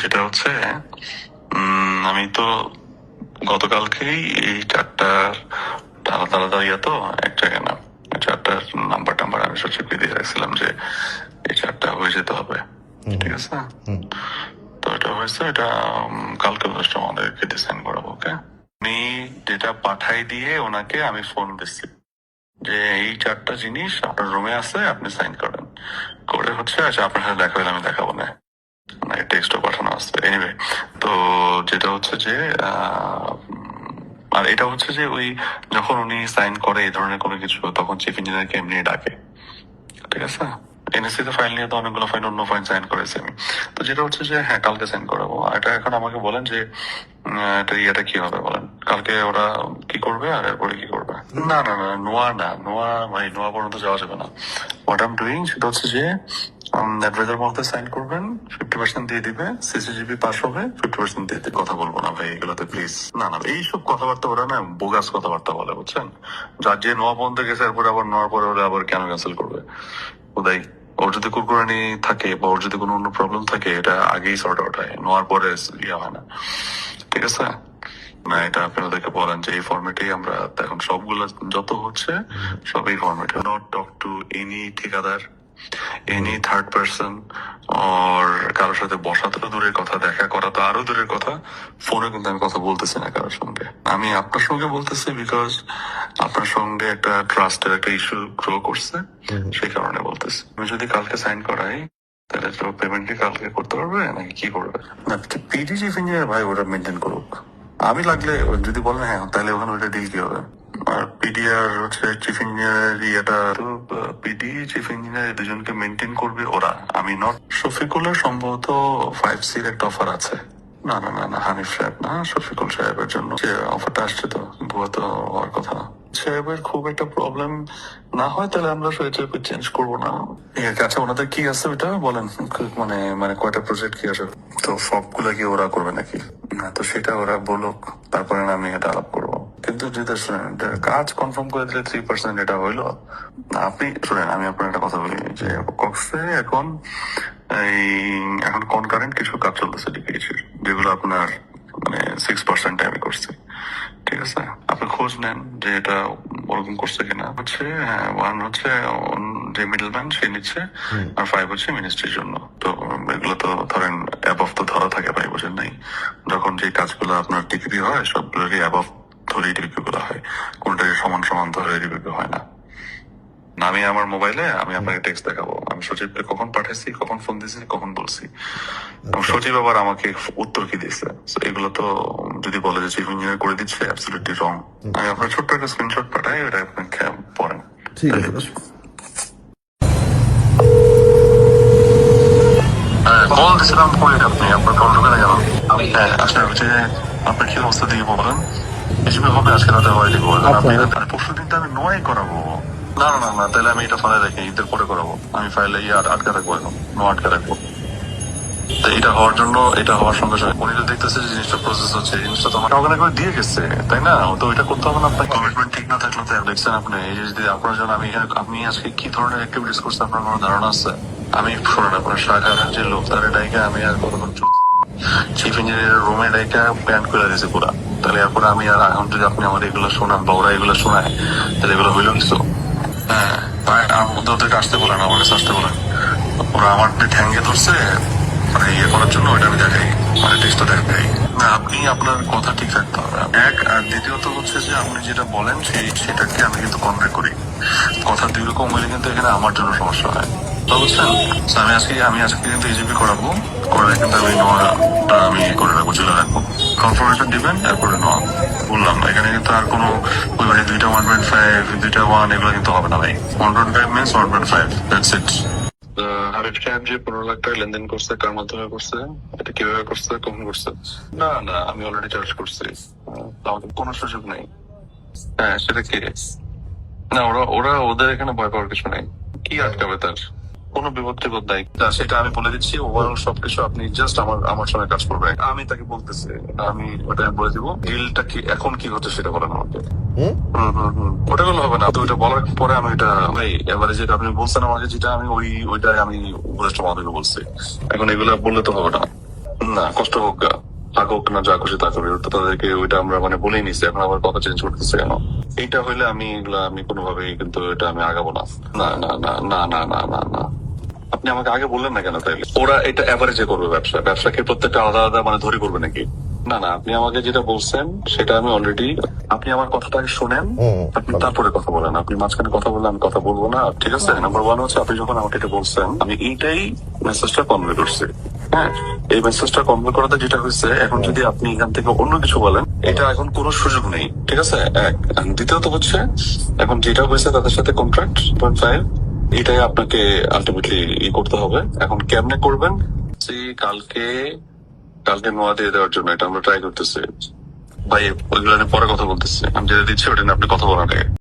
যেটা হচ্ছে আমি তো গতকালকেই এই চারটার আলাদা আলাদা ইয়ে তো এক জায়গায় না চারটার নাম্বার টাম্বার আমি সচিবকে দিয়ে রাখছিলাম যে এই চারটা হয়ে যেতে হবে। ঠিক আছে? তো এটা হয়েছে এটা কালকে জাস্ট আমাদেরকে ডিসাইন করাবো ওকে আমি যেটা পাঠাই দিয়ে ওনাকে আমি ফোন দিচ্ছি যে এই চারটা জিনিস আপনার রুমে আছে আপনি সাইন করেন। করে হচ্ছে আচ্ছা আপনার সাথে দেখা হলে আমি দেখাবো না। টেক্সটও পাঠানো আসছে এনিওয়ে তো যেটা হচ্ছে যে আর এটা হচ্ছে যে ওই যখন উনি সাইন করে এই ধরনের কোনো কিছু, তখন চিফ ইঞ্জিনিয়ারকে এমনি ডাকে। ঠিক আছে? এনএসসি তে ফাইল নিয়ে তো অনেকগুলো ফাইল অন্য ফাইল সাইন করেছি আমি। তো যেটা হচ্ছে যে হ্যাঁ কালকে সাইন করাবো এটা এখন আমাকে বলেন যে এটা ইয়েটা কি হবে বলেন? কালকে ওরা কি করবে আর এরপরে কি করবে? না না না, নোয়া না, নোয়া, ভাই, নোয়া পর্যন্ত যাওয়া যাবে না। হোয়াট আম ডুইং সেটা হচ্ছে যে অ্যাডভাইজার মধ্যে সাইন করবেন ফিফটি পার্সেন্ট দিয়ে দিবে সিসিজিবি পাস হবে ফিফটি পার্সেন্ট দিয়ে কথা বলব না ভাই, এগুলোতে প্লিজ না না, এইসব কথাবার্তা ওরা না বোগাস কথাবার্তা বলে, বুঝছেন? যার যে নোয়া পর্যন্ত গেছে, এরপরে আবার নোয়ার পরে ওরা আবার কেন ক্যান্সেল করবে? উদয় ওর যদি কুরকুরানি থাকে বা ওর যদি কোনো অন্য প্রবলেম থাকে, এটা আগেই সর্ট আউট হয়। নোয়ার পরে ইয়ে হয় না। ঠিক আছে? না, এটা আপনি ওদেরকে বলেন যে এই ফর্মেটেই আমরা, এখন সবগুলো যত হচ্ছে সব এই ফর্মেটে নট টক টু এনি ঠিকাদার। এনি থার্ড পার্সন আর কারোর সাথে বসা তো দূরের কথা দেখা করা তো আরও দূরের কথা ফোনে কিন্তু আমি কথা বলতেছি না কারোর সঙ্গে। আমি আপনার সঙ্গে বলতেছি বিকজ আপনার সঙ্গে একটা ট্রাস্টের একটা ইস্যু গ্রো করছে সেই কারণে বলতেছি। আমি যদি কালকে সাইন করাই তাহলে তো পেমেন্ট কি কালকে করতে পারবে নাকি কি করবে? না পিডি চিফ ইঞ্জিনিয়ার ভাই ওটা মেনটেন করুক। আমি লাগলে যদি বলেন হ্যাঁ তাহলে ওখানে ওটা ডিল কি হবে? হচ্ছে চিফ ইঞ্জিনিয়ার ইয়েটা তো পিডি চিফ ইঞ্জিনিয়ার দুজনকে মেনটেন করবে ওরা। আমি নট শফিকুলের সম্ভবত ফাইভ সির একটা অফার আছে। না না না না, হানিফ সাহেব না, শফিকুল সাহেবের জন্য। যে অফারটা আসছে তো, ভুয়া তো হওয়ার কথা। সাহেবের খুব একটা প্রবলেম না হয়, তাহলে আমরা সেটা চেঞ্জ করব না। আচ্ছা ওনাদের কি আছে ওটা বলেন মানে মানে কয়টা প্রজেক্ট কি আছে? তো সবগুলা কি ওরা করবে নাকি? না, তো সেটা ওরা বলুক, তারপরে আমি এটা আলাপ করব। কিন্তু যেটা শুনেন কাজ কনফার্ম করে দিলে থ্রি পার্সেন্ট এটা হইল আপনি শুনেন আমি আপনার একটা কথা বলি যে কক্সে এখন এই এখন কনকারেন্ট কিছু কাজ চলতেছে ডিপিএইচের যেগুলো আপনার মানে সিক্স পার্সেন্ট আমি করছি। ঠিক আছে? আপনি খোঁজ নেন যে এটা ওরকম করছে কিনা। হচ্ছে হ্যাঁ ওয়ান হচ্ছে উন- যে মিডলম্যান সে নিচ্ছে আর ফাইভ হচ্ছে মিনিস্ট্রির জন্য। তো এগুলো তো ধরেন অ্যাবভ তো ধরা থাকে ফাইভ বোঝেন নাই। যখন যে কাজগুলো আপনার টিকিপি হয় সবগুলোরই অ্যাবভ ধরেই টিকিপি গুলো হয়। কোনটাকে সমান সমান ধরে টিকিপি হয় না। আমি আমার মোবাইলে আমি আপনাকে টেক্সট দেখাবো। আমি সচিবকে কখন পাঠাইছি কখন ফোন দিয়েছি কখন বলছি। সচিব আবার আমাকে উত্তর কি দিয়েছে। এগুলো তো যদি বলে যে চিফ ইঞ্জিনিয়ার করে দিচ্ছে অ্যাবসলিউটলি রং আমি আপনার ছোট্ট একটা স্ক্রিনশট পাঠাই ওটা আপনি খে- পড়েন ঠিক আছে। হ্যাঁ কল আপনি আপনার কল ঢুকে না কেন হ্যাঁ। আচ্ছা হচ্ছে আপনার কি অবস্থা দিয়ে বলেন হিসেবে হবে আজকে রাতে হয় আপনি পরশু দিন তো আমি নয় করাবো। না না না তাহলে আমি এটা ফাইলে রেখে ঈদের পরে করাবো। আমি ফাইলে ইয়ে আট- আটকে রাখব এখন নো আটকে রাখব। তো এটা হওয়ার জন্য এটা হওয়ার সঙ্গে সঙ্গে উনি তো দেখতেছে যে জিনিসটা প্রসেস হচ্ছে জিনিসটা তো আমাকে অর্গানাইজ করে দিয়ে গেছে তাই না? তো এটা করতে হবে না আপনার কমিটমেন্ট ঠিক না থাকলে তো দেখছেন আপনি এই যদি আপনার জন্য আমি এখানে- আপনি আজকে কি ধরনের অ্যাক্টিভিটিস করছে আপনার কোনো ধারণা আছে? আমি শোনেন আপনার শাখার যে লোক তার ডাইকে আমি আর কতক্ষণ চিফ ইঞ্জিনিয়ারের রুমে ডাইকা প্যান করে দিয়েছে পুরা। তাহলে এরপরে আমি আর এখন যদি আপনি আমার এগুলো শোনান বা ওরা এগুলো শোনায়, তাহলে এগুলো হইল কিছু হ্যাঁ তাই ওদেরকে আসতে বলেন, আমার কাছে আসতে বলেন। ওরা আমার ঠ্যাঙ্গে ধরছে মানে ইয়ে করার জন্য ওইটা আমি দেখাই মানে টেস্টটা দেখাই। না, আপনি আপনার কথা ঠিক রাখতে হবে। এক, আর দ্বিতীয়ত হচ্ছে যে আপনি যেটা বলেন সেই, সেটাকে আমি কিন্তু কনভে করি। কথা দুই রকম হলে কিন্তু এখানে আমার জন্য সমস্যা হয়। বুঝছেন আমি আজকে আমি আজকে কিন্তু ইজিপি করাবো। করে কিন্তু আমি নোয়াটা আমি করে রাখব চলে রাখব। কনফার্মেশন দিবেন এরপরে নোয়া বললাম এখানে কিন্তু আর কোনো ওই মানে দুইটা ওয়ান পয়েন্ট ফাইভ দুইটা ওয়ান এগুলো কিন্তু হবে না ভাই। One point five means one point five that's it Habib saheb যে পনেরো লাখ টাকা লেনদেন করছে কার মাধ্যমে করছে এটা কীভাবে করছে কখন করছে? না না আমি অলরেডি চার্জ করছি। আমাদের কোনো সুযোগ নেই। হ্যাঁ সেটা কি? না ওরা ওরা ওদের এখানে ভয় পাওয়ার কিছু নেই। কি আটকাবে তার? কোনো বিপদ টিপদ নাই। না, সেটা আমি বলে দিচ্ছি। ওভারঅল সবকিছু আপনি জাস্ট আমার আমার সঙ্গে কাজ করবেন। আমি তাকে বলতেছি আমি ওটা বলে দিব ডিলটা কি এখন কি হচ্ছে সেটা বলেন আমাকে। ওটা বললে হবে না। তো বলার পরে আমি ওইটা ভাই এবারে যেটা আপনি বলছেন আমাকে যেটা আমি ওই ওইটাই আমি আমাদেরকে বলছি। এখন এগুলো বললে তো হবে না। না কষ্ট হোক গা। থাক হোক না যা খুশি তা করবে তাদেরকে ওইটা আমরা মানে বলেই নিছি। এখন আবার কথা চেঞ্জ করতেছে কেন? এইটা হইলে আমি এগুলা আমি কোনোভাবেই কিন্তু এটা আমি আগাবো না না। না না না না না না না। আপনি আমাকে আগে বললেন না কেন তাইলে? ওরা এটা অ্যাভারেজে করবে ব্যবসা। ব্যবসাকে প্রত্যেকটা আলাদা আলাদা মানে ধরে করবে নাকি? না না আপনি আমাকে যেটা বলছেন সেটা আমি অলরেডি আপনি আমার কথাটাকে শোনেন আপনি তারপরে কথা বলেন। আপনি মাঝখানে কথা বললে আমি কথা বলব না। ঠিক আছে? নাম্বার ওয়ান হচ্ছে আপনি যখন আমাকে এটা বলছেন আমি এইটাই মেসেজটা কনভে করছি। হ্যাঁ? এই মেসেজটা কনভে করাতে যেটা হয়েছে এখন যদি আপনি এখান থেকে অন্য কিছু বলেন এটা এখন কোনো সুযোগ নেই। ঠিক আছে? এক। দ্বিতীয়ত হচ্ছে এখন যেটা হয়েছে তাদের সাথে কন্ট্রাক্ট পয়েন্ট ফাইভ এটাই আপনাকে আলটিমেটলি ই করতে হবে। এখন কেমনে করবেন? যে কালকে কালকে নোয়া দিয়ে দেওয়ার জন্য, এটা আমরা ট্রাই করতেছি। ভাই ওইগুলো নিয়ে পরে কথা বলতেছি। আমি যেটা দিচ্ছি, ওটা নিয়ে আপনি কথা বলার আগে।